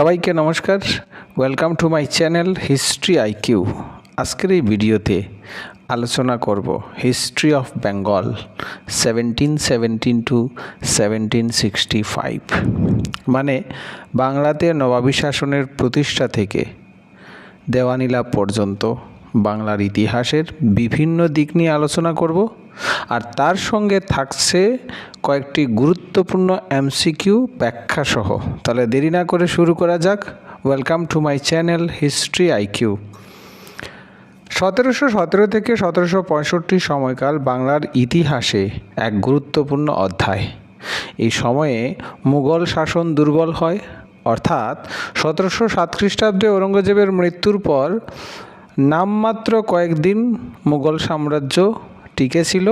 সবাইকে নমস্কার। Welcome to my channel history IQ আজকের এই ভিডিওতে আলোচনা করব history of Bengal seventeen seventeen to seventeen sixty five মানে বাংলাতে নবাবী শাসনের প্রতিষ্ঠা থেকে দেওয়ানিলা পর্যন্ত বাংলার ইতিহাসের বিভিন্ন দিক নিয়ে আলোচনা করব। আর তার সঙ্গে থাকছে কয়েকটি গুরুত্বপূর্ণ এমসিকিউ ব্যাখ্যা সহ তাহলে দেরি না করে শুরু করা যাক। Welcome to my channel history IQ সতেরোশো সতেরো থেকে সতেরোশো পঁয়ষট্টি সময়কাল বাংলার ইতিহাসে এক গুরুত্বপূর্ণ অধ্যায়। এই সময়ে মুঘল শাসন দুর্বল হয়, অর্থাৎ সতেরোশো সাত খ্রিস্টাব্দে ঔরঙ্গজেবের মৃত্যুর পর নামমাত্র কয়েকদিন মুঘল সাম্রাজ্য টিকে ছিল,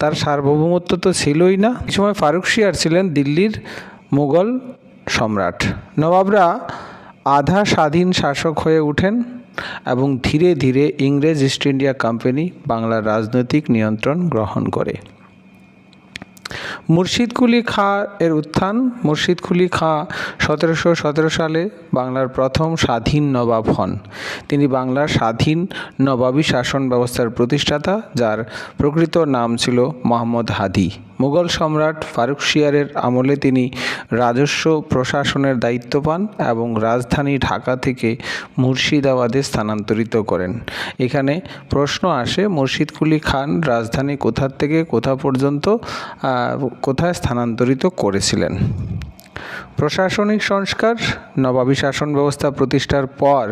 তার সার্বভৌমত্ব তো ছিলই না। এই সময় ফারুক শিয়ার ছিলেন দিল্লির মুঘল সম্রাট। নবাবরা আধা স্বাধীন শাসক হয়ে ওঠেন এবং ধীরে ধীরে ইংরেজ ইস্ট ইন্ডিয়া কোম্পানি বাংলার রাজনৈতিক নিয়ন্ত্রণ গ্রহণ করে। মুর্শিদ কুলি খাঁ এর উত্থান। মুর্শিদকুলি খাঁ সতেরোশো সতেরো সালে বাংলার প্রথম স্বাধীন নবাব হন। তিনি বাংলার স্বাধীন নবাবী শাসন ব্যবস্থার প্রতিষ্ঠাতা, যার প্রকৃত নাম ছিল মোহাম্মদ হাদি। মুঘল সম্রাট ফারুক শিয়ারের আমলে তিনি রাজস্ব প্রশাসনের দায়িত্ব পান এবং রাজধানী ঢাকা থেকে মুর্শিদাবাদে স্থানান্তরিত করেন। এখানে প্রশ্ন আসে, মুর্শিদকুলি খান রাজধানী কোথা থেকে কোথা পর্যন্ত কোথায় স্থানান্তরিত করেছিলেন? প্রশাসনিক সংস্কার, নবাবী শাসন ব্যবস্থা প্রতিষ্ঠার পর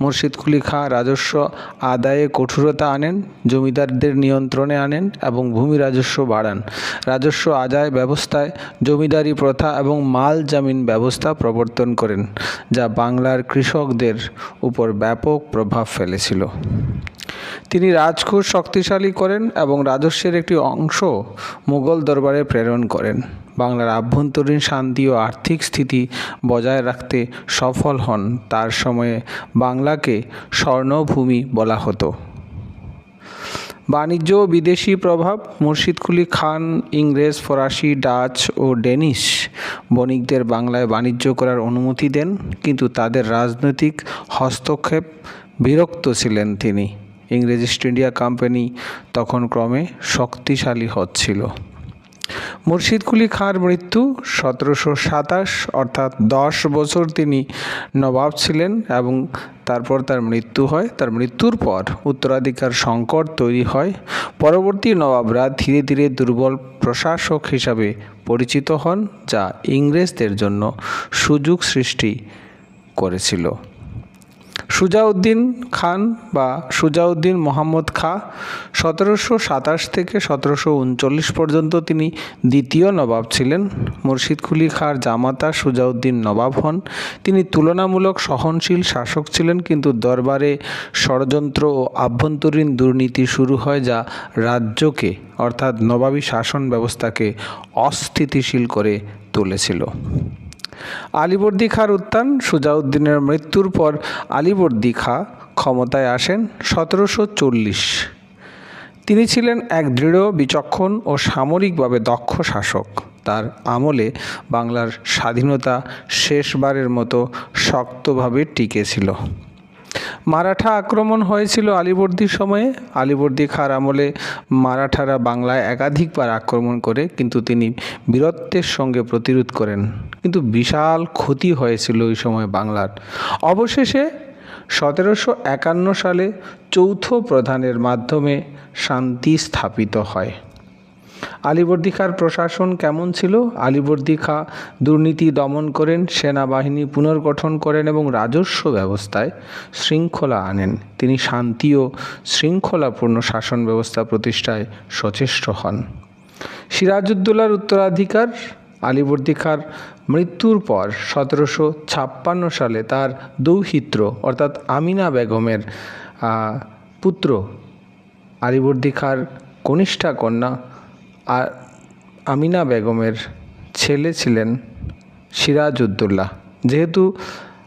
মুর্শিদ কুলি খাঁ রাজস্ব আদায়ে কঠোরতা আনেন, জমিদারদের নিয়ন্ত্রণে আনেন এবং ভূমি রাজস্ব বাড়ান। রাজস্ব আদায় ব্যবস্থায় জমিদারি প্রথা এবং মাল জামিন ব্যবস্থা প্রবর্তন করেন, যা বাংলার কৃষকদের উপর ব্যাপক প্রভাব ফেলেছিল। তিনি রাজকোষ শক্তিশালী করেন এবং রাজস্বের একটি অংশ মুঘল দরবারে প্রেরণ করেন। বাংলার আভ্যন্তরীণ শান্তি ও আর্থিক স্থিতি বজায় রাখতে সফল হন। তার সময়ে বাংলাকে স্বর্ণভূমি বলা হতো। বাণিজ্য ও বিদেশি প্রভাব মুর্শিদকুলি খান, ইংরেজ, ফরাসি, ডাচ ও ডেনিশ বণিকদের বাংলায় বাণিজ্য করার অনুমতি দেন, কিন্তু তাদের রাজনৈতিক হস্তক্ষেপ বিরক্ত ছিলেন তিনি। ইংরেজ ইস্ট ইন্ডিয়া কোম্পানি তখন ক্রমে শক্তিশালী হচ্ছিল। মুর্শিদ কুলি খাঁর মৃত্যু সতেরোশো সাতাশ, অর্থাৎ দশ বছর তিনি নবাব ছিলেন এবং তারপর তার মৃত্যু হয়। তার মৃত্যুর পর উত্তরাধিকার সংকট তৈরি হয়। পরবর্তী নবাবরা ধীরে ধীরে দুর্বল প্রশাসক হিসাবে পরিচিত হন, যা ইংরেজদের জন্য সুযোগ সৃষ্টি করেছিল। সুজাউদ্দিন খান বা সুজাউদ্দিন মোহাম্মদ খাঁ সতেরোশো সাতাশ থেকে সতেরোশো উনচল্লিশ পর্যন্ত তিনি দ্বিতীয় নবাব ছিলেন। মুর্শিদকুলি খাঁর জামাতা সুজাউদ্দিন নবাব হন। তিনি তুলনামূলক সহনশীল শাসক ছিলেন, কিন্তু দরবারে ষড়যন্ত্র ও আভ্যন্তরীণ দুর্নীতি শুরু হয় যা রাজ্যকে, অর্থাৎ নবাবী শাসন ব্যবস্থাকে অস্থিতিশীল করে তুলেছিল। আলিবর্দী খাঁর উত্থান, সুজাউদ্দিনের মৃত্যুর পর আলিবর্দী খাঁ ক্ষমতায় আসেন সতেরোশো চল্লিশ। তিনি ছিলেন এক দৃঢ়, বিচক্ষণ ও সামরিকভাবে দক্ষ শাসক। তার আমলে বাংলার স্বাধীনতা শেষবারের মতো শক্তভাবে টিকেছিল মারাঠা আক্রমণ হয়েছিল আলিবর্দির সময়ে। আলিবর্দি খাঁর আমলে মারাঠারা বাংলায় একাধিকবার আক্রমণ করে, কিন্তু তিনি বীরত্বের সঙ্গে প্রতিরোধ করেন। কিন্তু বিশাল ক্ষতি হয়েছিল ওই সময় বাংলার। অবশেষে সতেরোশো একান্ন সালে চৌথ প্রধানের মাধ্যমে শান্তি স্থাপিত হয়। আলিবর্দী খাঁর প্রশাসন কেমন ছিল? আলিবর্দী খাঁ দুর্নীতি দমন করেন, সেনাবাহিনী পুনর্গঠন করেন এবং রাজস্ব ব্যবস্থায় শৃঙ্খলা আনেন। তিনি শান্তি ও শৃঙ্খলাপূর্ণ শাসন ব্যবস্থা প্রতিষ্ঠায় সচেষ্ট হন। সিরাজউদ্দৌলার উত্তরাধিকার আলিবর্দী খাঁর মৃত্যুর পর সতেরোশো ছাপ্পান্ন সালে তার দৌহিত্র, অর্থাৎ আমিনা বেগমের পুত্র আলিবর্দী খাঁর কনিষ্ঠা কন্যা আর আমিনা বেগমের ছেলে ছিলেন সিরাজউদ্দৌলা। যেহেতু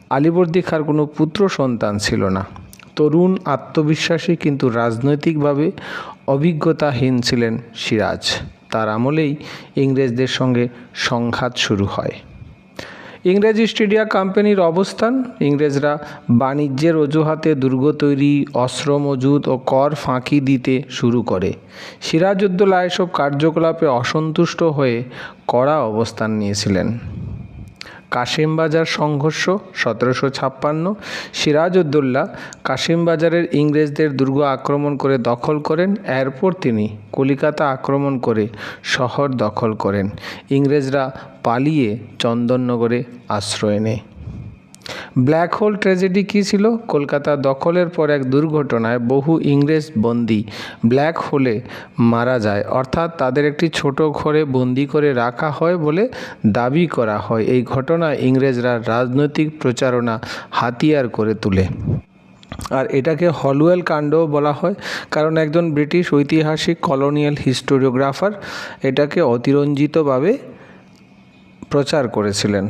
আলিবর্দী খাঁর কোনো পুত্র সন্তান ছিল না, তরুণ আত্মবিশ্বাসী কিন্তু রাজনৈতিকভাবে অভিজ্ঞতাহীন ছিলেন সিরাজ। তার আমলেই ইংরেজদের সঙ্গে সংঘাত শুরু হয়। ইংরেজ ইস্ট ইন্ডিয়া কোম্পানির অবস্থান, ইংরেজরা বাণিজ্যের অজুহাতে দুর্গ তৈরি, অস্ত্র মজুত ও কর ফাঁকি দিতে শুরু করে। সিরাজউদ্দৌলা এসব কার্যকলাপে অসন্তুষ্ট হয়ে কড়া অবস্থান নিয়েছিলেন। কাশিমবাজার সংঘর্ষ সতেরোশো ছাপ্পান্ন, সিরাজউদ্দৌলা কাশিমবাজারের ইংরেজদের দুর্গ আক্রমণ করে দখল করেন, এরপর তিনি কলিকাতা আক্রমণ করে শহর দখল করেন। ইংরেজরা পালিয়ে চন্দননগরে আশ্রয় নেয়। ব্ল্যাক হোল ট্র্যাজেডি কী ছিল? কলকাতা দখলের পর এক দুর্ঘটনায় বহু ইংরেজ বন্দি ব্ল্যাক হোলে মারা যায়। অর্থাৎ তাদের একটি ছোট ঘরে বন্দি করে রাখা হয় বলে দাবি করা হয়। এই ঘটনায় ইংরেজরা রাজনৈতিক প্রচারণা হাতিয়ার করে তোলে। আর এটাকে হলওয়েল কাণ্ডও বলা হয়, কারণ একজন ব্রিটিশ ঐতিহাসিক কলোনিয়াল হিস্টোরিওগ্রাফার এটাকে অতিরঞ্জিতভাবে প্রচার করেছিলেন।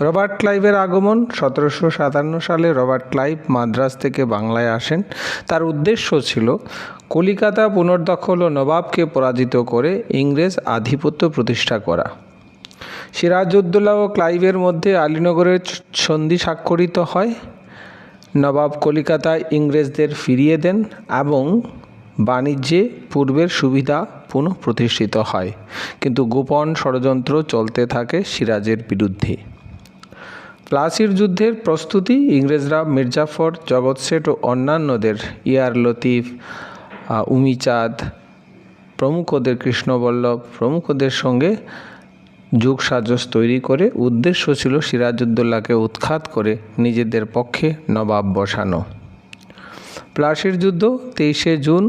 রবার্ট ক্লাইভের আগমন সতেরোশো সাতান্ন সালে রবার্ট ক্লাইভ মাদ্রাজ থেকে বাংলায় আসেন। তার উদ্দেশ্য ছিল কলিকাতা পুনর্দখল ও নবাবকে পরাজিত করে ইংরেজ আধিপত্য প্রতিষ্ঠা করা। সিরাজউদ্দৌলা ও ক্লাইভের মধ্যে আলীনগরের সন্ধি স্বাক্ষরিত হয়। নবাব কলিকাতায় ইংরেজদের ফিরিয়ে দেন এবং বাণিজ্যে পূর্বের সুবিধা পুনঃ প্রতিষ্ঠিত হয়। কিন্তু গোপন ষড়যন্ত্র চলতে থাকে সিরাজের বিরুদ্ধে। প্লাসির যুদ্ধের প্রস্তুতি ইংরেজরা মির্জাফর জগৎ শেঠ ও অন্যান্যদের ইয়ার লতিফ উমিচাঁদ, প্রমুখদের কৃষ্ণবল্লভ, প্রমুখদের সঙ্গে যুগ সাজস তৈরি করে উদ্দেশ্য ছিল সিরাজউদ্দৌলাকে উৎখাত করে নিজেদের পক্ষে নবাব বসানো। প্লাসির যুদ্ধ তেইশে জুন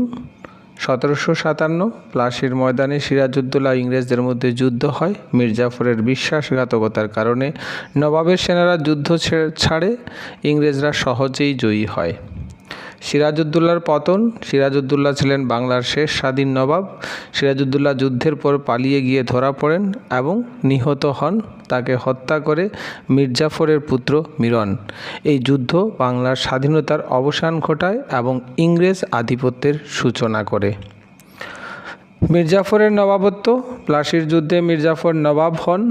সতেরোশো সাতান্ন প্লাসির ময়দানে সিরাজউদ্দৌলা ইংরেজদের মধ্যে যুদ্ধ হয়। মির্জাফরের বিশ্বাসঘাতকতার কারণে নবাবের সেনারা যুদ্ধ ছাড়ে। ইংরেজরা সহজেই জয়ী হয়। সিরাজউদ্দৌলার পতন, সিরাজউদ্দৌলা ছিলেন বাংলার শেষ স্বাধীন নবাব। সিরাজউদ্দৌলা যুদ্ধের পর পালিয়ে গিয়ে ধরা পড়েন এবং নিহত হন তাকে হত্যা করে মির্জাফরের পুত্র মিরন। এই যুদ্ধ বাংলার স্বাধীনতার অবসান ঘটায় এবং ইংরেজ আধিপত্যের সূচনা করে। মির্জাফরের নবাবত্ব, প্লাসির যুদ্ধে মির্জাফর নবাব হন।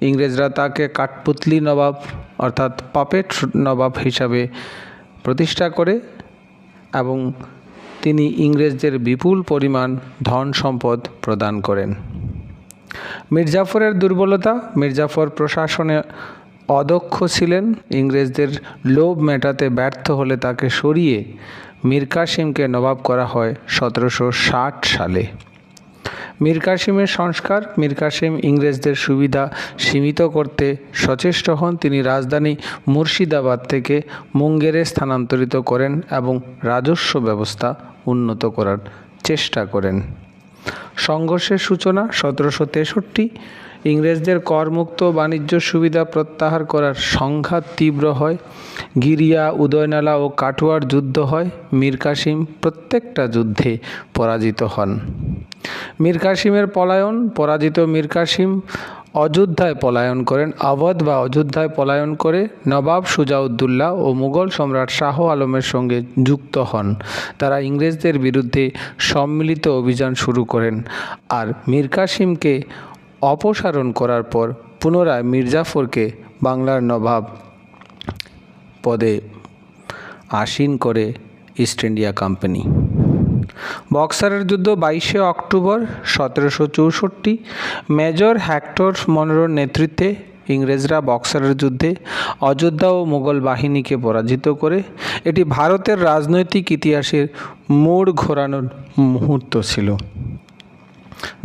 ইংরেজরা তাকে কাঠপুতলি নবাব অর্থাৎ পাপেট নবাব হিসাবে প্রতিষ্ঠা করে। এবং তিনি ইংরেজদের বিপুল পরিমাণ ধন সম্পদ প্রদান করেন। মির্জাফরের দুর্বলতা, মির্জাফর প্রশাসনে অদক্ষ ছিলেন, ইংরেজদের লোভ মেটাতে ব্যর্থ হলে তাকে সরিয়ে মীর কাসিমকে নবাব করা হয় সতেরোশো ষাট সালে। মীর কাসিমের সংস্কার মীর কাসিম ইংরেজদের সুবিধা সীমিত করতে সচেষ্ট হন তিনি রাজধানী মুর্শিদাবাদ থেকে মুঙ্গেরে স্থানান্তরিত করেন এবং রাজস্ব ব্যবস্থা উন্নত করার চেষ্টা করেন। সংঘর্ষের সূচনা সতেরোশো তেষট্টি ইংরেজদের করমুক্ত বাণিজ্য সুবিধা প্রত্যাহার করার সংঘাত তীব্র হয়। গিরিয়া, উদয়নালা ও কাটুয়ার যুদ্ধ হয়। মীর কাসিম প্রত্যেকটা যুদ্ধে পরাজিত হন। মীর কাসিমের পলায়ন, পরাজিত মীর কাসিম অযোধ্যায় পলায়ন করেন। আবধ বা অযোধ্যায় পলায়ন করে নবাব সুজাউদ্দৌলা ও মুঘল সম্রাট শাহ আলমের সঙ্গে যুক্ত হন। তারা ইংরেজদের বিরুদ্ধে সম্মিলিত অভিযান শুরু করেন। আর মীর কাসিমকে অপসারণ করার পর পুনরায় মির্জাফরকে বাংলার নবাব পদে আসীন করে ইস্ট ইন্ডিয়া কোম্পানি। বক্সারের যুদ্ধ বাইশে অক্টোবর সতেরোশো চৌষট্টি। মেজর হ্যাক্টর মনরোর নেতৃত্বে ইংরেজরা বক্সারের যুদ্ধে অযোধ্যা ও মুঘল বাহিনীকে পরাজিত করে। এটি ভারতের রাজনৈতিক ইতিহাসের মোড় ঘোরানোর মুহূর্ত ছিল।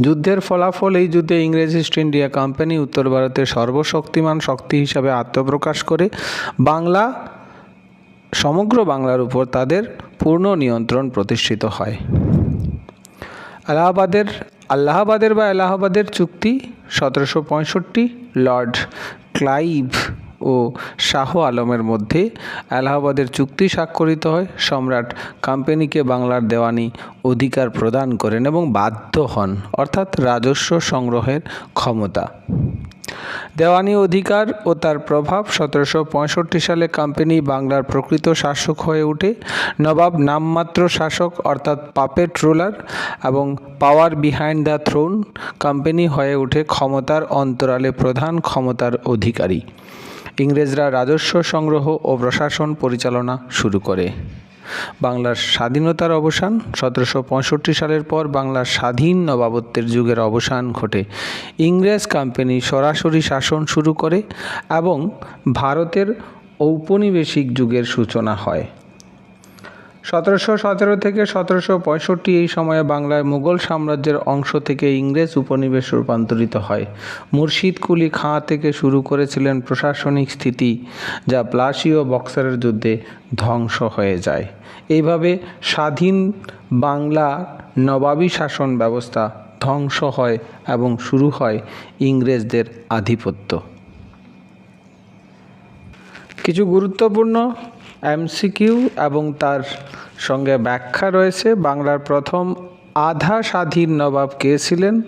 যুদ্ধের ফলাফল এই যুদ্ধে ইংরেজ ইস্ট ইন্ডিয়া কোম্পানি উত্তর ভারতের সর্বশক্তিমান শক্তি হিসাবে আত্মপ্রকাশ করে। বাংলা, সমগ্র বাংলার উপর তাদের পূর্ণ নিয়ন্ত্রণ প্রতিষ্ঠিত হয়। এলাহাবাদের, আল্লাহাবাদের বা এলাহাবাদের চুক্তি সতেরোশো পঁয়ষট্টি, লর্ড ক্লাইভ ও শাহ আলমের মধ্যে এলাহাবাদের চুক্তি স্বাক্ষরিত হয়। সম্রাট কোম্পানিকে বাংলার দেওয়ানি অধিকার প্রদান করেন এবং বাধ্য হন, অর্থাৎ রাজস্ব সংগ্রহের ক্ষমতা। দেওয়ানি অধিকার ও তার প্রভাব সতেরোশো পঁয়ষট্টি সালে কোম্পানি বাংলার প্রকৃত শাসক হয়ে ওঠে। নবাব নামমাত্র শাসক, অর্থাৎ পাপেট রুলার এবং power behind the throne, company হয়ে ওঠে ক্ষমতার অন্তরালে প্রধান ক্ষমতার অধিকারী। ইংরেজরা রাজস্ব সংগ্রহ ও প্রশাসন পরিচালনা শুরু করে। বাংলার স্বাধীনতার অবসান সতেরোশো পঁয়ষট্টি সালের পর বাংলার স্বাধীন নবাবত্বের যুগের অবসান ঘটে। ইংরেজ কোম্পানি সরাসরি শাসন শুরু করে এবং ভারতের ঔপনিবেশিক যুগের সূচনা হয়। সতেরোশো সতেরো থেকে সতেরোশো পঁয়ষট্টি এই সময়ে বাংলায় মুঘল সাম্রাজ্যের অংশ থেকে ইংরেজ উপনিবেশ রূপান্তরিত হয়। মুর্শিদ কুলি খাঁ থেকে শুরু করেছিলেন প্রশাসনিক স্থিতি, যা প্লাসি ও বক্সারের যুদ্ধে ধ্বংস হয়ে যায়। এইভাবে স্বাধীন বাংলা নবাবী শাসন ব্যবস্থা ধ্বংস হয় এবং শুরু হয় ইংরেজদের আধিপত্য। কিছু গুরুত্বপূর্ণ এমসিকিউ এবং তার সঙ্গে ব্যাখ্যা রয়েছে। বাংলার প্রথম আধা স্বাধীন নবাব কে ছিলেন?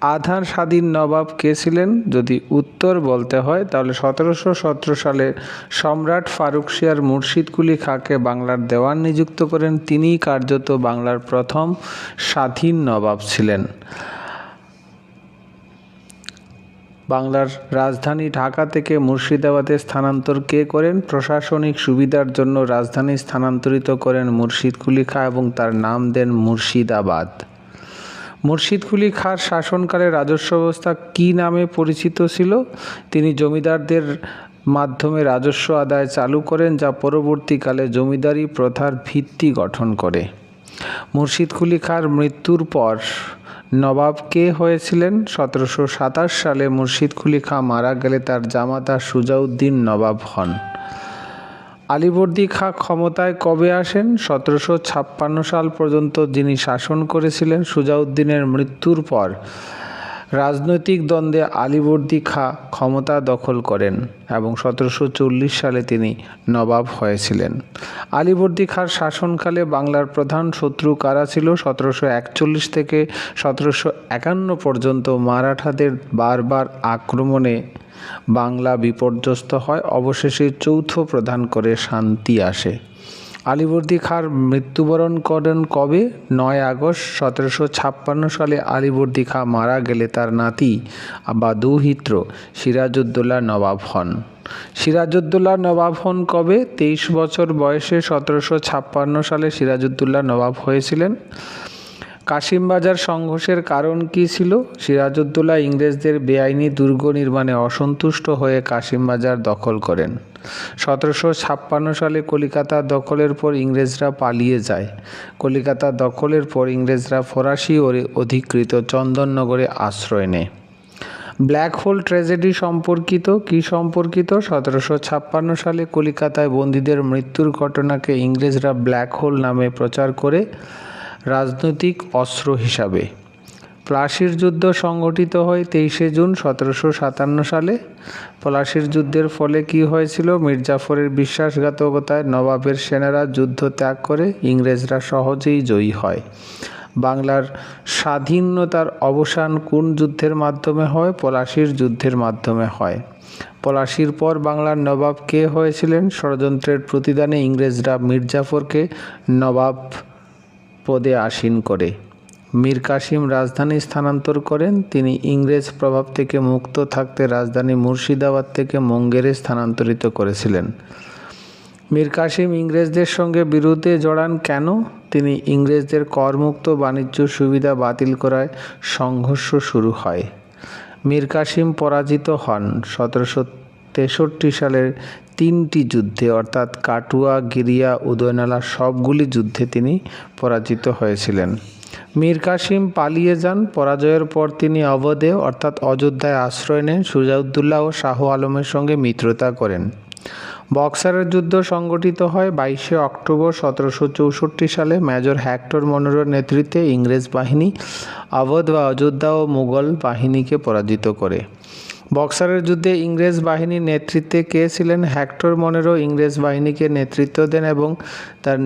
আধা স্বাধীন নবাব কে ছিলেন? যদি উত্তর বলতে হয়, তাহলে সতেরোশো সতেরো সালে সম্রাট ফারুক শিয়ার মুর্শিদ কুলি খাঁকে বাংলার দেওয়ান নিযুক্ত করেন। তিনিই কার্যত বাংলার প্রথম স্বাধীন নবাব ছিলেন। বাংলার রাজধানী ঢাকা থেকে মুর্শিদাবাদে স্থানান্তর কে করেন? প্রশাসনিক সুবিধার জন্য রাজধানী স্থানান্তরিত করেন মুর্শিদ কুলি খাঁ এবং তার নাম দেন মুর্শিদাবাদ। মুর্শিদ কুলি খাঁর শাসনকালে রাজস্ব ব্যবস্থা কী নামে পরিচিত ছিল? তিনি জমিদারদের মাধ্যমে রাজস্ব আদায় চালু করেন, যা পরবর্তীকালে জমিদারি প্রথার ভিত্তি গঠন করে। মুর্শিদ কুলি খাঁর মৃত্যুর পর নবাব কে হয়েছিলেন? সতেরোশো সাতাশ সালে মুর্শিদ কুলি খাঁ মারা গেলে তার জামাতা সুজাউদ্দিন নবাব হন। আলিবর্দী খাঁ ক্ষমতায় কবে আসেন? সতেরোশো ছাপ্পান্ন সাল পর্যন্ত যিনি শাসন করেছিলেন, সুজাউদ্দিনের মৃত্যুর পর। রাজনৈতিক দ্বন্দ্বে আলিবর্দী খাঁ ক্ষমতা দখল করেন এবং সতেরোশো চল্লিশ সালে তিনি নবাব হয়েছিলেন। আলিবর্দী খাঁর শাসনকালে বাংলার প্রধান শত্রু কারা ছিল? সতেরোশো একচল্লিশ থেকে সতেরোশো একান্ন পর্যন্ত মারাঠাদের বারবার আক্রমণে বাংলা বিপর্যস্ত হয়। অবশেষে চৌথ প্রধান করে শান্তি আসে। আলিবর্দী খাঁর মৃত্যুবরণ করেন কবে? নয় আগস্ট সতেরোশো ছাপ্পান্ন সালে আলীবর্দী খাঁ মারা গেলে তার নাতি বা দুহিত্র সিরাজউদ্দৌলা নবাব হন। সিরাজউদ্দৌলা নবাব হন কবে? তেইশ বছর বয়সে সতেরোশো ছাপ্পান্ন সালে সিরাজউদ্দৌলা নবাব হয়েছিলেন। কাশিমবাজার সংঘর্ষের কারণ কী ছিল? সিরাজউদ্দৌলা ইংরেজদের বেআইনি দুর্গ নির্মাণে অসন্তুষ্ট হয়ে কাশিমবাজার দখল করেন। সতেরোশো ছাপ্পান্ন সালে কলিকাতা দখলের পর ইংরেজরা পালিয়ে যায়। কলিকাতা দখলের পর ইংরেজরা ফরাসি ও অধিকৃত চন্দননগরে আশ্রয় নেয়। ব্ল্যাক হোল ট্র্যাজেডি সম্পর্কিত কি সম্পর্কিত? সতেরোশো ছাপ্পান্ন সালে কলিকাতায় বন্দীদের মৃত্যুর ঘটনাকে ইংরেজরা ব্ল্যাক হোল নামে প্রচার করে। রাজনৈতিক অস্ত্র হিসাবে। প্লাসির যুদ্ধ সংগঠিত হয় তেইশে জুন সতেরোশো সাতান্ন সালে। পলাশির যুদ্ধের ফলে কি হয়েছিল? মির্জাফরের বিশ্বাসঘাতকতায় নবাবের সেনারা যুদ্ধ ত্যাগ করে ইংরেজরা সহজেই জয়ী হয়। বাংলার স্বাধীনতার অবসান কোন যুদ্ধের মাধ্যমে হয়? পলাশির যুদ্ধের মাধ্যমে হয়। পলাশির পর বাংলার নবাব কে হয়েছিলেন? ষড়যন্ত্রের প্রতিদানে ইংরেজরা মির্জাফরকে নবাব পদে আসীন করে। মীর কাসিম রাজধানী স্থানান্তর করেন। তিনি ইংরেজ প্রভাব থেকে মুক্ত থাকতে রাজধানী মুর্শিদাবাদ থেকে মঙ্গেরে স্থানান্তরিত করেছিলেন। মীর কাসিম ইংরেজদের সঙ্গে বিরুদ্ধে জড়ান কেন? তিনি ইংরেজদের করমুক্ত বাণিজ্য সুবিধা বাতিল করায় সংঘর্ষ শুরু হয়। মীর কাসিম পরাজিত হন সতেরোশো তেষট্টি সালের তিনটি যুদ্ধে, অর্থাৎ কাটুয়া, গিরিয়া, উদয়নালা, সবগুলি যুদ্ধে তিনি পরাজিত হয়েছিলেন। মীর কাসিম পালিয়ে যান। পরাজয়ের পর তিনি অবধে, অর্থাৎ অযোধ্যায় আশ্রয় নেন সুজাউদ্দৌলা ও শাহ আলমের সঙ্গে মিত্রতা করেন। বক্সারের যুদ্ধ সংগঠিত হয় বাইশে অক্টোবর সতেরোশো চৌষট্টি সালে। মেজর হ্যাক্টর মনোরের নেতৃত্বে ইংরেজ বাহিনী অবধ বা অযোধ্যা ও মুঘল বাহিনীকে পরাজিত করে। বক্সারের যুদ্ধে ইংরেজ বাহিনীর নেতৃত্বে কে ছিলেন হ্যাক্টর মনেরো ইংরেজ বাহিনীকে নেতৃত্ব দেন এবং তার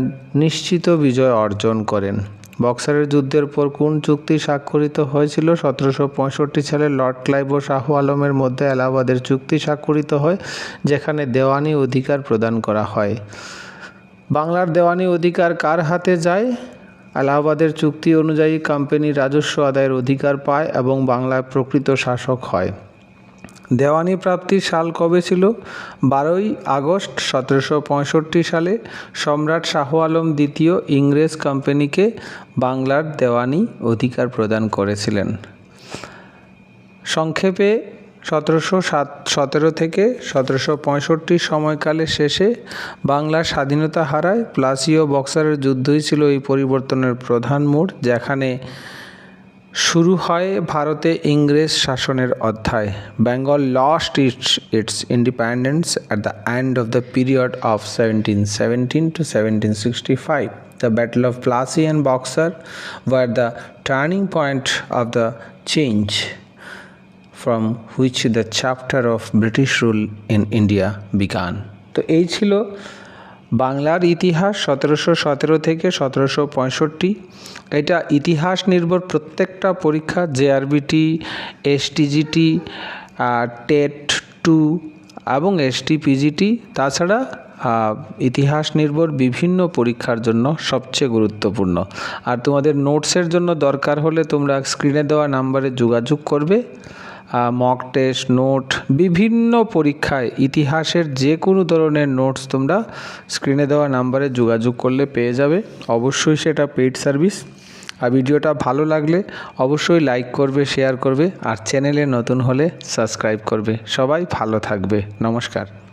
নিশ্চিত বিজয় অর্জন করেন। বক্সারের যুদ্ধের পর কোন চুক্তি স্বাক্ষরিত হয়েছিল? সতেরোশো পঁয়ষট্টি সালে লর্ড ক্লাইভ ও শাহ আলমের মধ্যে এলাহাবাদের চুক্তি স্বাক্ষরিত হয়, যেখানে দেওয়ানি অধিকার প্রদান করা হয়। বাংলার দেওয়ানি অধিকার কার হাতে যায়? এলাহাবাদের চুক্তি অনুযায়ী কোম্পানি রাজস্ব আদায়ের অধিকার পায় এবং বাংলায় প্রকৃত শাসক হয়। দেওয়ানি প্রাপ্তির সাল কবে ছিল? বারোই আগস্ট সতেরোশো পঁয়ষট্টি সালে সম্রাট শাহ আলম দ্বিতীয় ইংরেজ কোম্পানিকে বাংলার দেওয়ানি অধিকার প্রদান করেছিলেন। সংক্ষেপে, সতেরোশো সাত, সতেরো থেকে সতেরোশো পঁয়ষট্টি সময়কালের শেষে বাংলার স্বাধীনতা হারায় প্লাসীয় বক্সারের যুদ্ধই ছিল এই পরিবর্তনের প্রধান মোড়, যেখানে শুরু হয় ভারতে ইংরেজ শাসনের অধ্যায়। Bengal lost its its independence at the end of the period of seventeen seventeen to seventeen sixty five the battle of Plassey and Buxar war the turning point of the change from which the chapter of British rule in India began তো এই ছিল বাংলার ইতিহাস সতেরোশো সতেরো থেকে সতেরোশো পঁয়ষট্টি। এটা ইতিহাস নির্ভর প্রত্যেকটা পরীক্ষা জেআরবিটি এসটিজিটি টেট টু এবং এসটি পিজিটি তাছাড়া ইতিহাস নির্ভর বিভিন্ন পরীক্ষার জন্য সবচেয়ে গুরুত্বপূর্ণ। আর তোমাদের নোটসের জন্য দরকার হলে তোমরা স্ক্রিনে দেওয়া নাম্বারে যোগাযোগ করবে। মক টেস্ট নোট বিভিন্ন পরীক্ষায় ইতিহাসের যে কোনো ধরনের নোটস তোমরা স্ক্রিনে দেওয়া নাম্বারে যোগাযোগ করলে পেয়ে যাবে। অবশ্যই সেটা পেইড সার্ভিস আর ভিডিওটা ভালো লাগলে অবশ্যই লাইক করবে শেয়ার করবে, আর চ্যানেলে নতুন হলে সাবস্ক্রাইব করবে। সবাই ভালো থাকবে। নমস্কার।